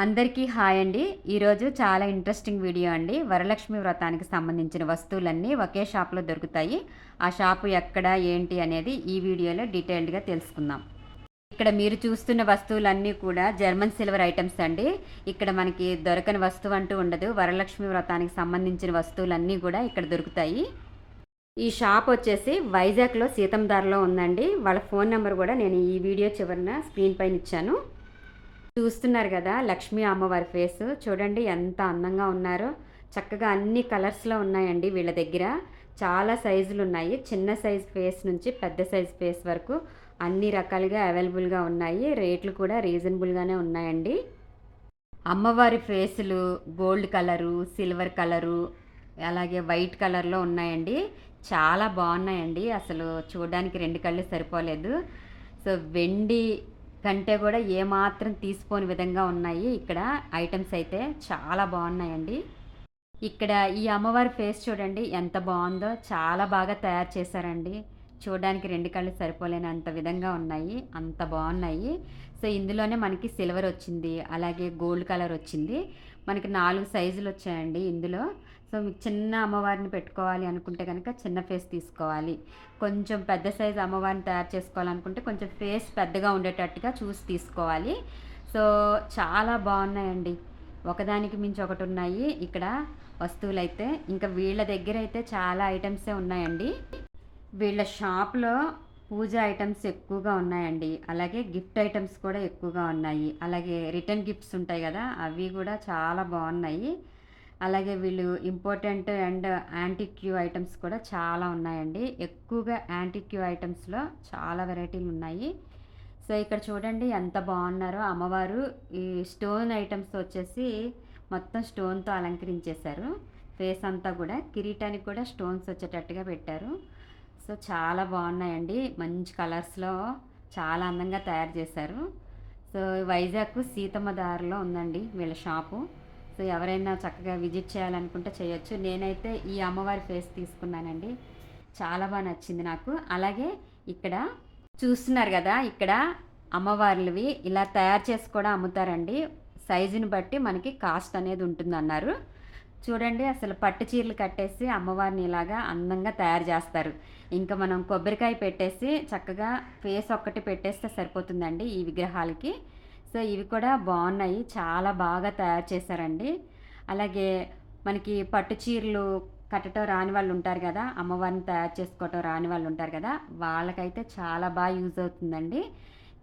అందరికీ హాయ్ అండి. ఈరోజు చాలా ఇంట్రెస్టింగ్ వీడియో అండి. వరలక్ష్మి వ్రతానికి సంబంధించిన వస్తువులన్నీ ఒకే షాప్లో దొరుకుతాయి. ఆ షాపు ఎక్కడ ఏంటి అనేది ఈ వీడియోలో డీటెయిల్డ్గా తెలుసుకుందాం. ఇక్కడ మీరు చూస్తున్న వస్తువులన్నీ కూడా జర్మన్ సిల్వర్ ఐటమ్స్ అండి. ఇక్కడ మనకి దొరకని వస్తువు అంటూ ఉండదు. వరలక్ష్మి వ్రతానికి సంబంధించిన వస్తువులన్నీ కూడా ఇక్కడ దొరుకుతాయి. ఈ షాప్ వచ్చేసి వైజాగ్లో సీతందార్లో ఉందండి. వాళ్ళ ఫోన్ నెంబర్ కూడా నేను ఈ వీడియో చివరిన స్క్రీన్ పైన ఇచ్చాను. చూస్తున్నారు కదా లక్ష్మీ అమ్మవారి ఫేస్. చూడండి ఎంత అందంగా ఉన్నారో. చక్కగా అన్ని కలర్స్లో ఉన్నాయండి వీళ్ళ దగ్గర. చాలా సైజులు ఉన్నాయి. చిన్న సైజ్ ఫేస్ నుంచి పెద్ద సైజ్ ఫేస్ వరకు అన్ని రకాలుగా అవైలబుల్గా ఉన్నాయి. రేట్లు కూడా రీజనబుల్గానే ఉన్నాయండి. అమ్మవారి ఫేసులు గోల్డ్ కలరు సిల్వర్ కలరు అలాగే వైట్ కలర్లో ఉన్నాయండి. చాలా బాగున్నాయండి. అసలు చూడడానికి రెండు కళ్ళు సరిపోలేదు. సో వెండి కంటే కూడా ఏమాత్రం తీసిపోని విధంగా ఉన్నాయి. ఇక్కడ ఐటమ్స్ అయితే చాలా బాగున్నాయండి. ఇక్కడ ఈ అమ్మవారి ఫేస్ చూడండి ఎంత బాగుందో చాలా బాగా తయారు చేశారండి. చూడడానికి రెండు కళ్ళు సరిపోలేనంత విధంగా ఉన్నాయి అంత బాగున్నాయి. సో ఇందులోనే మనకి సిల్వర్ వచ్చింది అలాగే గోల్డ్ కలర్ వచ్చింది. మనకి నాలుగు సైజులు వచ్చాయండి ఇందులో. సో మీకు చిన్న అమ్మవారిని పెట్టుకోవాలి అనుకుంటే కనుక చిన్న ఫేస్ తీసుకోవాలి. కొంచెం పెద్ద సైజు అమ్మవారిని తయారు చేసుకోవాలనుకుంటే కొంచెం ఫేస్ పెద్దగా ఉండేటట్టుగా చూసి తీసుకోవాలి. సో చాలా బాగున్నాయండి. ఒకదానికి మించి ఒకటి ఉన్నాయి. ఇక్కడ వస్తువులు అయితే ఇంకా వీళ్ళ దగ్గర అయితే చాలా ఐటమ్సే ఉన్నాయండి. వీళ్ళ షాప్లో పూజ ఐటమ్స్ ఎక్కువగా ఉన్నాయండి. అలాగే గిఫ్ట్ ఐటమ్స్ కూడా ఎక్కువగా ఉన్నాయి. అలాగే రిటర్న్ గిఫ్ట్స్ ఉంటాయి కదా అవి కూడా చాలా బాగున్నాయి. అలాగే వీళ్ళు ఇంపార్టెంట్ అండ్ యాంటిక్యూ ఐటమ్స్ కూడా చాలా ఉన్నాయండి. ఎక్కువగా యాంటిక్యూ ఐటమ్స్లో చాలా వెరైటీలు ఉన్నాయి. సో ఇక్కడ చూడండి ఎంత బాగున్నారో అమ్మవారు. ఈ స్టోన్ ఐటమ్స్ వచ్చేసి మొత్తం స్టోన్తో అలంకరించేశారు. ఫేస్ అంతా కూడా కిరీటానికి కూడా స్టోన్స్ వచ్చేటట్టుగా పెట్టారు. సో చాలా బాగున్నాయండి. మంచి కలర్స్లో చాలా అందంగా తయారు చేశారు. సో వైజాగ్ సీతమ్మ దారిలో ఉందండి వీళ్ళ షాపు. ఎవరైనా చక్కగా విజిట్ చేయాలనుకుంటే చేయొచ్చు. నేనైతే ఈ అమ్మవారి ఫేస్ తీసుకున్నానండి. చాలా బాగా నచ్చింది నాకు. అలాగే ఇక్కడ చూస్తున్నారు కదా ఇక్కడ అమ్మవార్లవి ఇలా తయారు చేసి కూడా అమ్ముతారండి. సైజుని బట్టి మనకి కాస్ట్ అనేది ఉంటుంది అన్నారు చూడండి అసలు పట్టు చీరలు కట్టేసి అమ్మవారిని ఇలాగా అందంగా తయారు చేస్తారు. ఇంకా మనం కొబ్బరికాయ పెట్టేసి చక్కగా ఫేస్ ఒక్కటి పెట్టేస్తే సరిపోతుందండి ఈ విగ్రహాలకి. సో ఇవి కూడా బాగున్నాయి. చాలా బాగా తయారు చేశారండి. అలాగే మనకి పట్టు చీరలు కట్టడం రాని వాళ్ళు ఉంటారు కదా అమ్మవారిని తయారు చేసుకోవటం రాని వాళ్ళు ఉంటారు కదా వాళ్ళకైతే చాలా బాగా యూజ్ అవుతుందండి.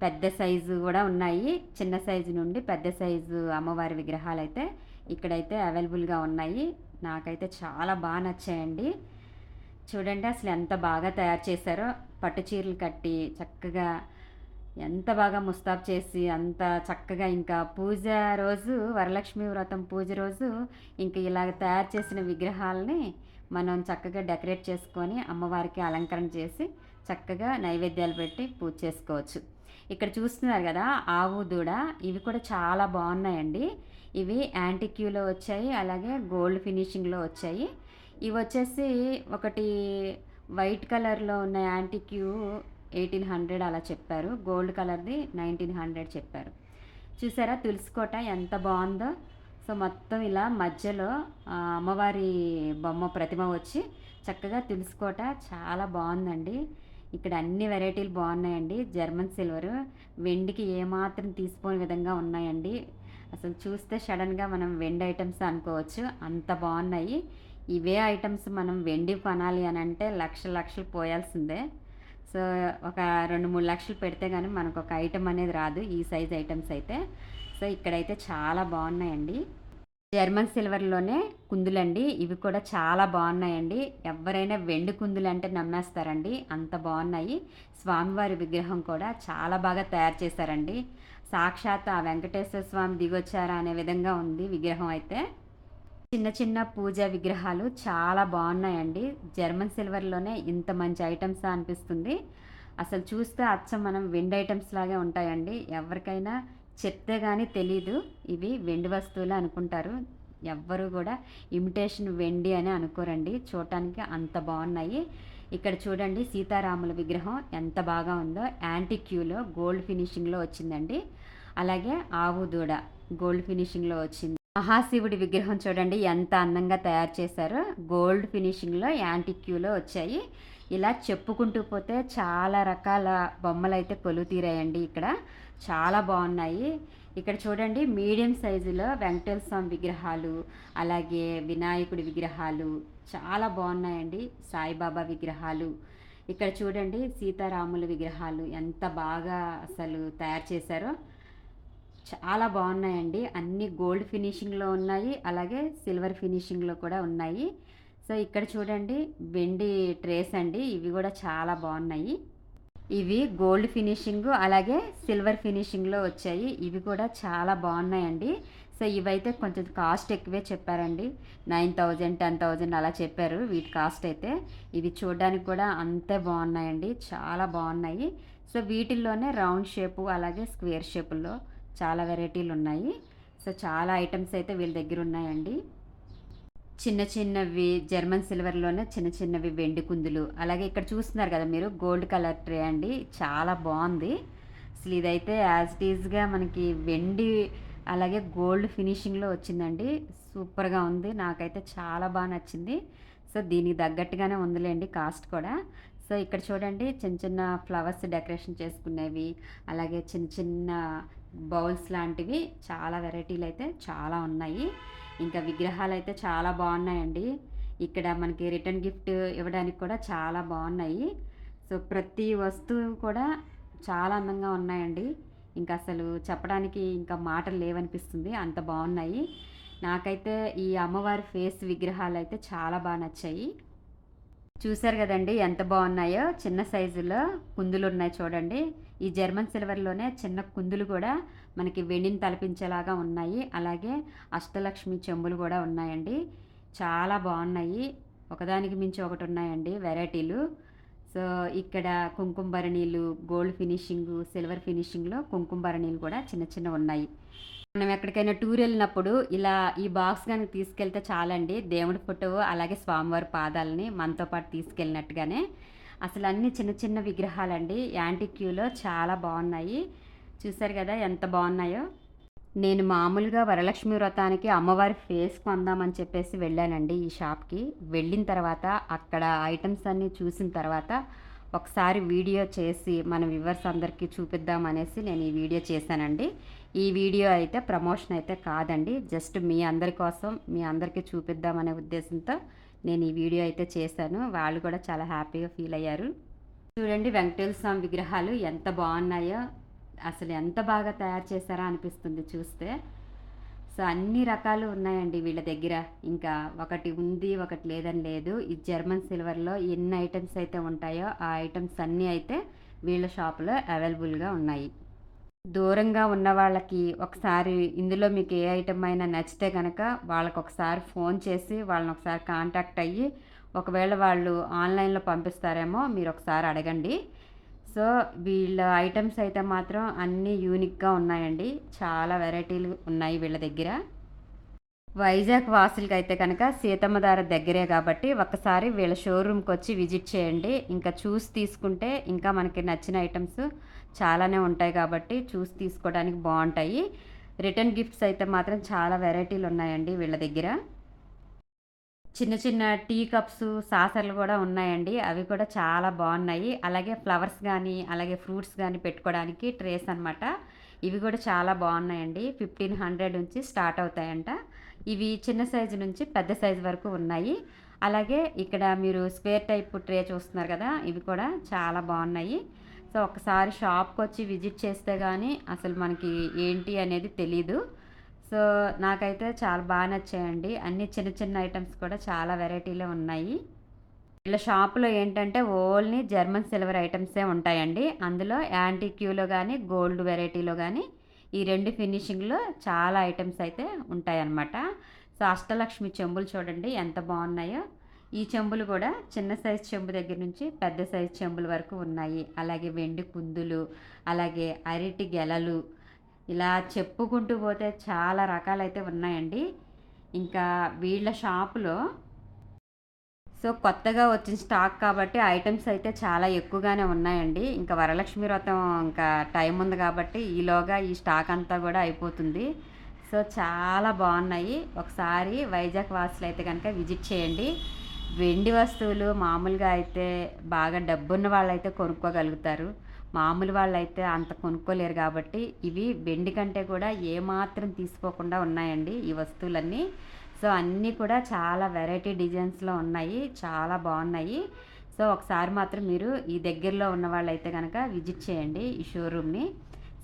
పెద్ద సైజు కూడా ఉన్నాయి. చిన్న సైజు నుండి పెద్ద సైజు అమ్మవారి విగ్రహాలు అయితే ఇక్కడైతే అవైలబుల్గా ఉన్నాయి. నాకైతే చాలా బాగా నచ్చాయండి. చూడండి అసలు ఎంత బాగా తయారు చేశారో. పట్టు చీరలు కట్టి చక్కగా ఎంత బాగా ముస్తాబ్ చేసి అంత చక్కగా ఇంకా పూజ రోజు వరలక్ష్మి వ్రతం పూజ రోజు ఇంకా ఇలాగ తయారు చేసిన విగ్రహాలని మనం చక్కగా డెకరేట్ చేసుకొని అమ్మవారికి అలంకరణ చేసి చక్కగా నైవేద్యాలు పెట్టి పూజ చేసుకోవచ్చు. ఇక్కడ చూస్తున్నారు కదా ఆవు దూడ ఇవి కూడా చాలా బాగున్నాయండి. ఇవి యాంటిక్యూలో వచ్చాయి అలాగే గోల్డ్ ఫినిషింగ్లో వచ్చాయి. ఇవి వచ్చేసి ఒకటి వైట్ కలర్లో ఉన్న యాంటిక్యూ ఎయిటీన్ హండ్రెడ్ అలా చెప్పారు. గోల్డ్ కలర్ది నైన్టీన్ హండ్రెడ్ చెప్పారు. చూసారా తులసికోట ఎంత బాగుందో? సో మొత్తం ఇలా మధ్యలో అమ్మవారి బొమ్మ ప్రతిమ వచ్చి చక్కగా తులసికోట చాలా బాగుందండి. ఇక్కడ అన్ని వెరైటీలు బాగున్నాయండి. జర్మన్ సిల్వర్ వెండికి ఏమాత్రం తీసుకోని విధంగా ఉన్నాయండి. అసలు చూస్తే సడన్గా మనం వెండి ఐటమ్స్ అనుకోవచ్చు. అంత బాగున్నాయి. ఇవే ఐటమ్స్ మనం వెండి కొనాలి అని అంటే లక్ష లక్షలు పోయాల్సిందే. సో ఒక రెండు మూడు లక్షలు పెడితే కానీ మనకు ఒక ఐటమ్ అనేది రాదు. ఈ సైజ్ ఐటమ్స్ అయితే. సో ఇక్కడైతే చాలా బాగున్నాయండి. జర్మన్ సిల్వర్లోనే కుందులండి. ఇవి కూడా చాలా బాగున్నాయండి. ఎవరైనా వెండి కుందులు అంటే నమ్మేస్తారండి. అంత బాగున్నాయి. స్వామివారి విగ్రహం కూడా చాలా బాగా తయారు చేశారండి. సాక్షాత్ ఆ వెంకటేశ్వర స్వామి దిగొచ్చారా అనే విధంగా ఉంది విగ్రహం అయితే. చిన్న చిన్న పూజా విగ్రహాలు చాలా బాగున్నాయండి. జర్మన్ సిల్వర్లోనే ఇంత మంచి ఐటమ్స్ అనిపిస్తుంది. అసలు చూస్తే అచ్చం మనం వెండి ఐటమ్స్ లాగే ఉంటాయండి. ఎవరికైనా చెప్తే కానీ తెలీదు. ఇవి వెండి వస్తువులు అనుకుంటారు. ఎవ్వరు కూడా ఇమిటేషన్ వెండి అని అనుకోరండి. చూడటానికి అంత బాగున్నాయి. ఇక్కడ చూడండి సీతారాముల విగ్రహం ఎంత బాగా ఉందో. యాంటిక్యూలో గోల్డ్ ఫినిషింగ్లో వచ్చిందండి. అలాగే ఆవు దూడ గోల్డ్ ఫినిషింగ్లో వచ్చింది. మహాశివుడి విగ్రహం చూడండి ఎంత అందంగా తయారు చేశారో. గోల్డ్ ఫినిషింగ్లో యాంటిక్యూలో వచ్చాయి. ఇలా చెప్పుకుంటూ పోతే చాలా రకాల బొమ్మలు అయితే కొలుతీరాయండి ఇక్కడ. చాలా బాగున్నాయి. ఇక్కడ చూడండి మీడియం సైజులో వెంకటేశ్వర స్వామి విగ్రహాలు అలాగే వినాయకుడి విగ్రహాలు చాలా బాగున్నాయండి. సాయిబాబా విగ్రహాలు. ఇక్కడ చూడండి సీతారాముల విగ్రహాలు ఎంత బాగా అసలు తయారు చేశారో. చాలా బాగున్నాయండి. అన్ని గోల్డ్ ఫినిషింగ్లో ఉన్నాయి. అలాగే సిల్వర్ ఫినిషింగ్లో కూడా ఉన్నాయి. సో ఇక్కడ చూడండి వెండి ట్రేస్ అండి. ఇవి కూడా చాలా బాగున్నాయి. ఇవి గోల్డ్ ఫినిషింగ్ అలాగే సిల్వర్ ఫినిషింగ్లో వచ్చాయి. ఇవి కూడా చాలా బాగున్నాయండి. సో ఇవైతే కొంచెం కాస్ట్ ఎక్కువే చెప్పారండి. నైన్ థౌజండ్ టెన్ థౌజండ్ అలా చెప్పారు వీటి కాస్ట్ అయితే. ఇవి చూడడానికి కూడా అంతే బాగున్నాయండి. చాలా బాగున్నాయి. సో వీటిల్లోనే రౌండ్ షేపు అలాగే స్క్వేర్ షేపుల్లో చాలా వెరైటీలు ఉన్నాయి సో చాలా ఐటమ్స్ అయితే వీళ్ళ దగ్గర ఉన్నాయండి. చిన్న చిన్నవి జర్మన్ సిల్వర్లోనే చిన్న చిన్నవి వెండి కుందులు. అలాగే ఇక్కడ చూస్తున్నారు కదా మీరు గోల్డ్ కలర్ ట్రే అండి. చాలా బాగుంది. అసలు ఇదైతే యాజ్ ఇట్ ఈజ్గా మనకి వెండి అలాగే గోల్డ్ ఫినిషింగ్లో వచ్చిందండి. సూపర్గా ఉంది. నాకైతే చాలా బాగా నచ్చింది. సో దీనికి తగ్గట్టుగానే ఉందిలేండి కాస్ట్ కూడా. సో ఇక్కడ చూడండి చిన్న చిన్న ఫ్లవర్స్ డెకరేషన్ చేసుకునేవి అలాగే చిన్న చిన్న బౌల్స్ లాంటివి చాలా వెరైటీలు అయితే చాలా ఉన్నాయి. ఇంకా విగ్రహాలు అయితే చాలా బాగున్నాయండి. ఇక్కడ మనకి రిటర్న్ గిఫ్ట్ ఇవ్వడానికి కూడా చాలా బాగున్నాయి. సో ప్రతి వస్తువు కూడా చాలా అందంగా ఉన్నాయండి. ఇంకా అసలు చెప్పడానికి ఇంకా మాటలు లేవనిపిస్తుంది. అంత బాగున్నాయి. నాకైతే ఈ అమ్మవారి ఫేస్ విగ్రహాలు అయితే చాలా బాగా నచ్చాయి. చూశారు కదండి ఎంత బాగున్నాయో. చిన్న సైజులో కుందులు ఉన్నాయి చూడండి. ఈ జర్మన్ సిల్వర్లోనే చిన్న కుందులు కూడా మనకి వెండిని తలపించేలాగా ఉన్నాయి. అలాగే అష్టలక్ష్మి చెంబులు కూడా ఉన్నాయండి. చాలా బాగున్నాయి. ఒకదానికి మించి ఒకటి ఉన్నాయండి వెరైటీలు. సో ఇక్కడ కుంకుమ భరణీలు గోల్డ్ ఫినిషింగ్ సిల్వర్ ఫినిషింగ్లో కుంకుమ భరణీలు కూడా చిన్న చిన్న ఉన్నాయి. మనం ఎక్కడికైనా టూర్ వెళ్ళినప్పుడు ఇలా ఈ బాక్స్ కనుక తీసుకెళ్తే చాలండి. దేవుడి ఫోటో అలాగే స్వామివారి పాదాలని మనతో పాటు తీసుకెళ్ళినట్టుగానే. అసలు అన్ని చిన్న చిన్న విగ్రహాలండి. యాంటిక్యూలో చాలా బాగున్నాయి. చూసారు కదా ఎంత బాగున్నాయో? నేను మామూలుగా వరలక్ష్మి వ్రతానికి అమ్మవారి ఫేస్ కొందామని చెప్పేసి వెళ్ళానండి ఈ షాప్కి. వెళ్ళిన తర్వాత అక్కడ ఐటమ్స్ అన్నీ చూసిన తర్వాత ఒకసారి వీడియో చేసి మన వ్యూవర్స్ అందరికీ చూపిద్దాం అనేసి నేను ఈ వీడియో చేశానండి. ఈ వీడియో అయితే ప్రమోషన్ అయితే కాదండి. జస్ట్ మీ అందరి కోసం మీ అందరికీ చూపిద్దామనే ఉద్దేశంతో నేను ఈ వీడియో అయితే చేశాను. వాళ్ళు కూడా చాలా హ్యాపీగా ఫీల్ అయ్యారు. చూడండి వెంకటేశ్వర స్వామి విగ్రహాలు ఎంత బాగున్నాయో. అసలు ఎంత బాగా తయారు చేశారా అనిపిస్తుంది చూస్తే. సో అన్ని రకాలు ఉన్నాయండి వీళ్ళ దగ్గర. ఇంకా ఒకటి ఉంది ఒకటి లేదని లేదు. ఈ జర్మన్ సిల్వర్లో ఎన్ని ఐటమ్స్ అయితే ఉంటాయో ఆ ఐటమ్స్ అన్నీ అయితే వీళ్ళ షాపులో అవైలబుల్గా ఉన్నాయి. దూరంగా ఉన్న వాళ్ళకి ఒకసారి ఇందులో మీకు ఏ ఐటమ్ అయినా నచ్చితే కనుక వాళ్ళకి ఒకసారి ఫోన్ చేసి వాళ్ళని ఒకసారి కాంటాక్ట్ అయ్యి ఒకవేళ వాళ్ళు ఆన్లైన్లో పంపిస్తారేమో మీరు ఒకసారి అడగండి. సో వీళ్ళ ఐటమ్స్ అయితే మాత్రం అన్నీ యూనిక్గా ఉన్నాయండి. చాలా వెరైటీలు ఉన్నాయి వీళ్ళ దగ్గర. వైజాగ్ వాసులకి అయితే కనుక సీతమ్మధార దగ్గరే కాబట్టి ఒకసారి వీళ్ళ షోరూమ్కి వచ్చి విజిట్ చేయండి. ఇంకా చూసి తీసుకుంటే ఇంకా మనకి నచ్చిన ఐటమ్స్ చాలానే ఉంటాయి కాబట్టి చూసి తీసుకోవడానికి బాగుంటాయి. రిటర్న్ గిఫ్ట్స్ అయితే మాత్రం చాలా వెరైటీలు ఉన్నాయండి వీళ్ళ దగ్గర. చిన్న చిన్న టీ కప్స్ సాసర్లు కూడా ఉన్నాయండి. అవి కూడా చాలా బాగున్నాయి. అలాగే ఫ్లవర్స్ కానీ అలాగే ఫ్రూట్స్ కానీ పెట్టుకోవడానికి ట్రేస్ అనమాట ఇవి కూడా చాలా బాగున్నాయండి. ఫిఫ్టీన్ హండ్రెడ్ నుంచి స్టార్ట్ అవుతాయంట. ఇవి చిన్న సైజు నుంచి పెద్ద సైజు వరకు ఉన్నాయి. అలాగే ఇక్కడ మీరు స్క్వేర్ టైప్ ట్రే చూస్తున్నారు కదా ఇవి కూడా చాలా బాగున్నాయి. సో ఒకసారి షాప్కి వచ్చి విజిట్ చేస్తే కానీ అసలు మనకి ఏంటి అనేది తెలీదు. సో నాకైతే చాలా బాగా నచ్చాయండి. అన్ని చిన్న చిన్న ఐటమ్స్ కూడా చాలా వెరైటీలో ఉన్నాయి. ఇలా షాప్లో ఏంటంటే ఓన్లీ జర్మన్ సిల్వర్ ఐటమ్సే ఉంటాయండి. అందులో యాంటిక్యూలో కానీ గోల్డ్ వెరైటీలో కానీ ఈ రెండు ఫినిషింగ్లో చాలా ఐటమ్స్ అయితే ఉంటాయన్నమాట. సో అష్టలక్ష్మి చెంబులు చూడండి ఎంత బాగున్నాయో. ఈ చెంబులు కూడా చిన్న సైజ్ చెంబు దగ్గర నుంచి పెద్ద సైజ్ చెంబుల వరకు ఉన్నాయి. అలాగే వెండి కుందులు అలాగే అరటి గెలలు ఇలా చెప్పుకుంటూ పోతే చాలా రకాలైతే ఉన్నాయండి. ఇంకా వీళ్ళ షాపులో సో కొత్తగా వచ్చిన స్టాక్ కాబట్టి ఐటమ్స్ అయితే చాలా ఎక్కువగానే ఉన్నాయండి. ఇంకా వరలక్ష్మి వ్రతం ఇంకా టైం ఉంది కాబట్టి ఈలోగా ఈ స్టాక్ అంతా కూడా అయిపోతుంది. సో చాలా బాగున్నాయి. ఒకసారి వైజాగ్ వాసులు అయితే కనుక విజిట్ చేయండి. వెండి వస్తువులు మామూలుగా అయితే బాగా డబ్బున్న వాళ్ళైతే కొనుక్కోగలుగుతారు. మామూలు వాళ్ళైతే అంత కొనుక్కోలేరు కాబట్టి ఇవి వెండి కంటే కూడా ఏమాత్రం తీసుకోకుండా ఉన్నాయండి ఈ వస్తువులన్నీ. సో అన్నీ కూడా చాలా వెరైటీ డిజైన్స్లో ఉన్నాయి చాలా బాగున్నాయి. సో ఒకసారి మాత్రం మీరు ఈ దగ్గరలో ఉన్న వాళ్ళైతే కనుక విజిట్ చేయండి ఈ షోరూమ్ని.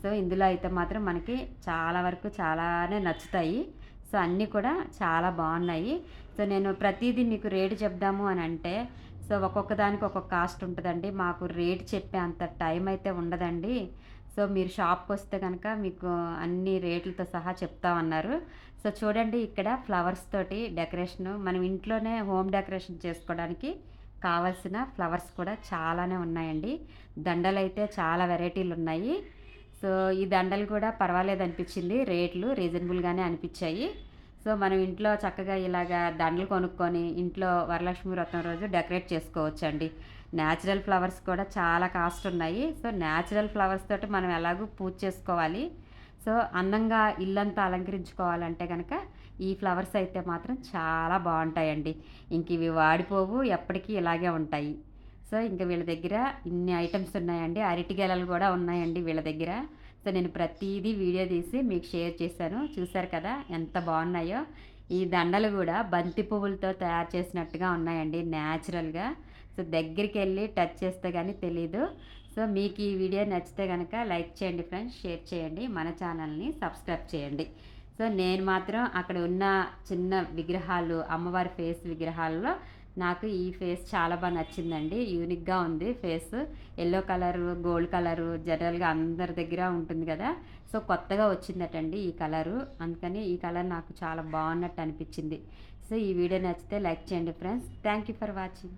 సో ఇందులో అయితే మాత్రం మనకి చాలా వరకు చాలానే నచ్చుతాయి. సో అన్నీ కూడా చాలా బాగున్నాయి. సో నేను ప్రతిదీ మీకు రేటు చెప్దాము అని అంటే సో ఒక్కొక్క దానికి ఒక్కొక్క కాస్ట్ ఉంటుందండి. మాకు రేట్ చెప్పే అంత టైం అయితే ఉండదండి. సో మీరు షాప్కి వస్తే కనుక మీకు అన్ని రేట్లతో సహా చెప్తామన్నారు. సో చూడండి ఇక్కడ ఫ్లవర్స్ తోటి డెకరేషన్ మనం ఇంట్లోనే హోమ్ డెకరేషన్ చేసుకోవడానికి కావాల్సిన ఫ్లవర్స్ కూడా చాలానే ఉన్నాయండి. దండలు అయితే చాలా వెరైటీలు ఉన్నాయి సో ఈ దండలు కూడా పర్వాలేదు అనిపించింది. రేట్లు రీజనబుల్గానే అనిపించాయి. సో మనం ఇంట్లో చక్కగా ఇలాగా దండలు కొనుక్కొని ఇంట్లో వరలక్ష్మి వ్రతం రోజు డెకరేట్ చేసుకోవచ్చు అండి న్యాచురల్ ఫ్లవర్స్ కూడా చాలా కాస్ట్ ఉన్నాయి. సో న్యాచురల్ ఫ్లవర్స్ తోటి మనం ఎలాగూ పూజ చేసుకోవాలి. సో అందంగా ఇల్లంతా అలంకరించుకోవాలంటే కనుక ఈ ఫ్లవర్స్ అయితే మాత్రం చాలా బాగుంటాయండి. ఇంక ఇవి వాడిపోవు ఎప్పటికీ ఇలాగే ఉంటాయి. సో ఇంకా వీళ్ళ దగ్గర ఇన్ని ఐటమ్స్ ఉన్నాయండి. అరటి గెలలు కూడా ఉన్నాయండి వీళ్ళ దగ్గర. సో నేను ప్రతిదీ వీడియో తీసి మీకు షేర్ చేశాను. చూసారు కదా ఎంత బాగున్నాయో. ఈ దండలు కూడా బంతి పువ్వులతో తయారు చేసినట్టుగా ఉన్నాయండి న్యాచురల్గా సో దగ్గరికి వెళ్ళి టచ్ చేస్తే కానీ తెలీదు. సో మీకు ఈ వీడియో నచ్చితే కనుక లైక్ చేయండి ఫ్రెండ్స్. షేర్ చేయండి. మన ఛానల్ని సబ్స్క్రైబ్ చేయండి. సో నేను మాత్రం అక్కడ ఉన్న చిన్న విగ్రహాలు అమ్మవారి ఫేస్ విగ్రహాల్లో నాకు ఈ ఫేస్ చాలా బాగా నచ్చిందండి. యూనిక్గా ఉంది face. Yellow colour gold colour జనరల్గా అందరి దగ్గర ఉంటుంది కదా. సో కొత్తగా వచ్చిందటండి ఈ కలరు. అందుకని ఈ కలర్ నాకు చాలా బాగున్నట్టు అనిపించింది. సో ఈ వీడియో నచ్చితే లైక్ చేయండి friends. Thank you for watching.